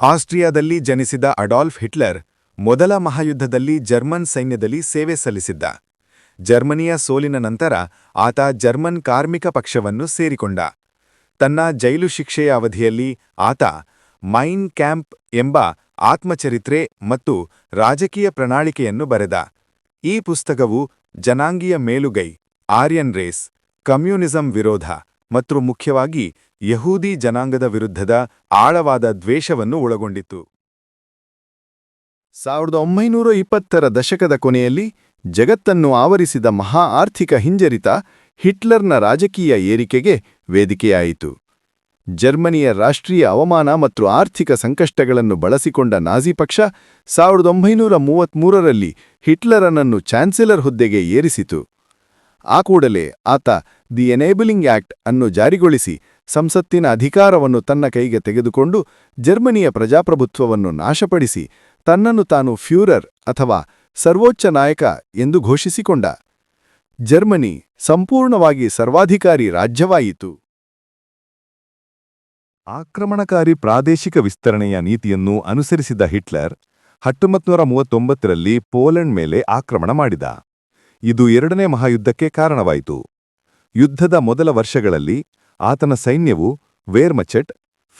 ಆಸ್ಟ್ರಿಯಾದಲ್ಲಿ ಜನಿಸಿದ Adolf Hitler ಮೊದಲ ಮಹಾಯುದ್ಧದಲ್ಲಿ German ಸೈನ್ಯದಲ್ಲಿ ಸೇವೆ ಸಲ್ಲಿಸಿದ್ದ. ಜರ್ಮನಿಯ ಸೋಲಿನ ನಂತರ ಆತ ಜರ್ಮನ್ ಕಾರ್ಮಿಕ ಪಕ್ಷವನ್ನು ಸೇರಿಕೊಂಡ. ತನ್ನ ಜೈಲು ಶಿಕ್ಷೆಯ ಅವಧಿಯಲ್ಲಿ ಆತ ಮೈನ್ ಕ್ಯಾಂಪ್ ಎಂಬ ಆತ್ಮಚರಿತ್ರೆ ಮತ್ತು ರಾಜಕೀಯ ಪ್ರಣಾಳಿಕೆಯನ್ನು ಬರೆದ. ಈ ಪುಸ್ತಕವು ಜನಾಂಗೀಯ ಮೇಲುಗೈ, ಆರ್ಯನ್ ರೇಸ್, ಕಮ್ಯುನಿಸಂ ವಿರೋಧ ಮತ್ತು ಮುಖ್ಯವಾಗಿ ಯಹೂದಿ ಜನಾಂಗದ ವಿರುದ್ಧದ ಆಳವಾದ ದ್ವೇಷವನ್ನು ಒಳಗೊಂಡಿತ್ತು ಸಾವಿರದ ಒಂಬೈನೂರ ಇಪ್ಪತ್ತರ ದಶಕದ ಕೊನೆಯಲ್ಲಿ ಜಗತ್ತನ್ನು ಆವರಿಸಿದ ಮಹಾ ಆರ್ಥಿಕ ಹಿಂಜರಿತ ಹಿಟ್ಲರ್ನ ರಾಜಕೀಯ ಏರಿಕೆಗೆ ವೇದಿಕೆಯಾಯಿತು. ಜರ್ಮನಿಯ ರಾಷ್ಟ್ರೀಯ ಅವಮಾನ ಮತ್ತು ಆರ್ಥಿಕ ಸಂಕಷ್ಟಗಳನ್ನು ಬಳಸಿಕೊಂಡ ನಾಜಿ ಪಕ್ಷ ಸಾವಿರದ ಒಂಬೈನೂರ ಮೂವತ್ಮೂರರಲ್ಲಿ ಹಿಟ್ಲರನನ್ನು ಚಾನ್ಸೆಲರ್ ಹುದ್ದೆಗೆ ಏರಿಸಿತು. ಆ ಕೂಡಲೇ ಆತ ದಿ ಎನೇಬಲಿಂಗ್ ಆಕ್ಟ್ ಅನ್ನು ಜಾರಿಗೊಳಿಸಿ ಸಂಸತ್ತಿನ ಅಧಿಕಾರವನ್ನು ತನ್ನ ಕೈಗೆ ತೆಗೆದುಕೊಂಡು ಜರ್ಮನಿಯ ಪ್ರಜಾಪ್ರಭುತ್ವವನ್ನು ನಾಶಪಡಿಸಿ ತನ್ನನ್ನು ತಾನು ಫ್ಯೂರರ್ ಅಥವಾ ಸರ್ವೋಚ್ಚ ನಾಯಕ ಎಂದು ಘೋಷಿಸಿಕೊಂಡ. ಜರ್ಮನಿ ಸಂಪೂರ್ಣವಾಗಿ ಸರ್ವಾಧಿಕಾರಿ ರಾಜ್ಯವಾಯಿತು. ಆಕ್ರಮಣಕಾರಿ ಪ್ರಾದೇಶಿಕ ವಿಸ್ತರಣೆಯ ನೀತಿಯನ್ನು ಅನುಸರಿಸಿದ ಹಿಟ್ಲರ್ ಹತ್ತೊಂಬತ್ತು ನೂರ ಮೂವತ್ತೊಂಬತ್ತರಲ್ಲಿ ಪೋಲೆಂಡ್ ಮೇಲೆ ಆಕ್ರಮಣ ಮಾಡಿದ. ಇದು ಎರಡನೇ ಮಹಾಯುದ್ಧಕ್ಕೆ ಕಾರಣವಾಯಿತು. ಯುದ್ಧದ ಮೊದಲ ವರ್ಷಗಳಲ್ಲಿ ಆತನ ಸೈನ್ಯವು ವೇರ್ಮಚೆಟ್,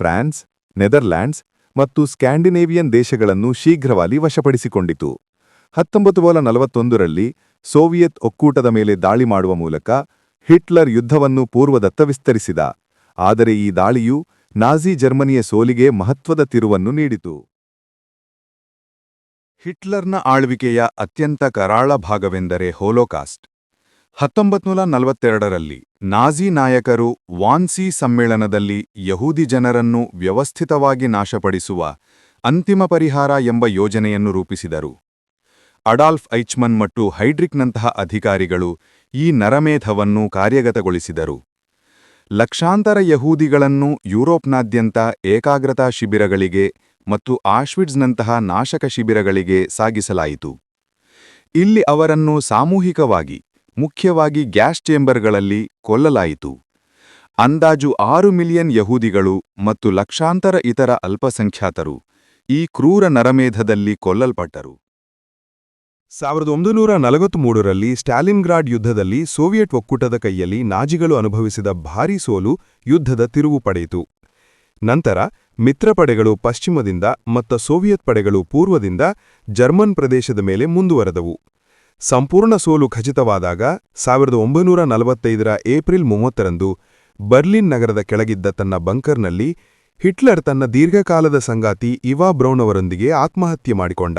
ಫ್ರಾನ್ಸ್, ನೆದರ್ಲ್ಯಾಂಡ್ಸ್ ಮತ್ತು ಸ್ಕ್ಯಾಂಡಿನೇವಿಯನ್ ದೇಶಗಳನ್ನು ಶೀಘ್ರವಾಗಿ ವಶಪಡಿಸಿಕೊಂಡಿತು. ಹತ್ತೊಂಬತ್ತು ನೂರ ನಲವತ್ತೊಂದರಲ್ಲಿ ಸೋವಿಯತ್ ಒಕ್ಕೂಟದ ಮೇಲೆ ದಾಳಿ ಮಾಡುವ ಮೂಲಕ ಹಿಟ್ಲರ್ ಯುದ್ಧವನ್ನು ಪೂರ್ವದತ್ತ ವಿಸ್ತರಿಸಿದ, ಆದರೆ ಈ ದಾಳಿಯು ನಾಜಿ ಜರ್ಮನಿಯ ಸೋಲಿಗೆ ಮಹತ್ವದ ತಿರುವನ್ನು ನೀಡಿತು. ಹಿಟ್ಲರ್ನ ಆಳ್ವಿಕೆಯ ಅತ್ಯಂತ ಕರಾಳ ಭಾಗವೆಂದರೆ ಹೋಲೋಕಾಸ್ಟ್. ಹತ್ತೊಂಬತ್ನೂರ ನಲವತ್ತೆರಡರಲ್ಲಿ ನಾಜಿ ನಾಯಕರು ವಾನ್ಸಿ ಸಮ್ಮೇಳನದಲ್ಲಿ ಯಹೂದಿ ಜನರನ್ನು ವ್ಯವಸ್ಥಿತವಾಗಿ ನಾಶಪಡಿಸುವ ಅಂತಿಮ ಪರಿಹಾರ ಎಂಬ ಯೋಜನೆಯನ್ನು ರೂಪಿಸಿದರು. ಅಡಾಲ್ಫ್ ಐಚ್ಮನ್ ಮತ್ತು ಹೈಡ್ರಿಕ್ನಂತಹ ಅಧಿಕಾರಿಗಳು ಈ ನರಮೇಧವನ್ನು ಕಾರ್ಯಗತಗೊಳಿಸಿದರು. ಲಕ್ಷಾಂತರ ಯಹೂದಿಗಳನ್ನು ಯುರೋಪ್ನಾದ್ಯಂತ ಏಕಾಗ್ರತಾ ಶಿಬಿರಗಳಿಗೆ ಮತ್ತು ಆಶ್ವಿಡ್ಸ್ನಂತಹ ನಾಶಕ ಶಿಬಿರಗಳಿಗೆ ಸಾಗಿಸಲಾಯಿತು. ಇಲ್ಲಿ ಅವರನ್ನು ಸಾಮೂಹಿಕವಾಗಿ, ಮುಖ್ಯವಾಗಿ ಗ್ಯಾಸ್ ಚೇಂಬರ್ಗಳಲ್ಲಿ ಕೊಲ್ಲಲಾಯಿತು. ಅಂದಾಜು ಆರು ಮಿಲಿಯನ್ ಯಹೂದಿಗಳು ಮತ್ತು ಲಕ್ಷಾಂತರ ಇತರ ಅಲ್ಪಸಂಖ್ಯಾತರು ಈ ಕ್ರೂರ ನರಮೇಧದಲ್ಲಿ ಕೊಲ್ಲಲ್ಪಟ್ಟರು. ಸಾವಿರದ ಒಂಬೈನೂರ ನಲವತ್ತ್ಮೂರರಲ್ಲಿ ಸ್ಟಾಲಿನ್ಗ್ರಾಡ್ ಯುದ್ಧದಲ್ಲಿ ಸೋವಿಯಟ್ ಒಕ್ಕೂಟದ ಕೈಯಲ್ಲಿ ನಾಜಿಗಳು ಅನುಭವಿಸಿದ ಭಾರೀ ಸೋಲು ಯುದ್ಧದ ತಿರುವು ಪಡೆಯಿತು. ನಂತರ ಮಿತ್ರಪಡೆಗಳು ಪಶ್ಚಿಮದಿಂದ ಮತ್ತು ಸೋವಿಯತ್ ಪಡೆಗಳು ಪೂರ್ವದಿಂದ ಜರ್ಮನ್ ಪ್ರದೇಶದ ಮೇಲೆ ಮುಂದುವರೆದವು. ಸಂಪೂರ್ಣ ಸೋಲು ಖಚಿತವಾದಾಗ ಸಾವಿರದ ಒಂಬೈನೂರ ನಲವತ್ತೈದರ ಏಪ್ರಿಲ್ ಮೂವತ್ತರಂದು ಬರ್ಲಿನ್ ನಗರದ ಕೆಳಗಿದ್ದ ತನ್ನ ಬಂಕರ್ನಲ್ಲಿ ಹಿಟ್ಲರ್ ತನ್ನ ದೀರ್ಘಕಾಲದ ಸಂಗಾತಿ ಇವಾ ಬ್ರೌನ್ ಅವರೊಂದಿಗೆ ಆತ್ಮಹತ್ಯೆ ಮಾಡಿಕೊಂಡ.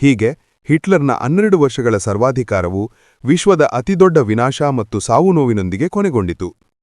ಹೀಗೆ ಹಿಟ್ಲರ್ನ ಹನ್ನೆರಡು ವರ್ಷಗಳ ಸರ್ವಾಧಿಕಾರವು ವಿಶ್ವದ ಅತಿದೊಡ್ಡ ವಿನಾಶ ಮತ್ತು ಸಾವು ನೋವಿನೊಂದಿಗೆ ಕೊನೆಗೊಂಡಿತು.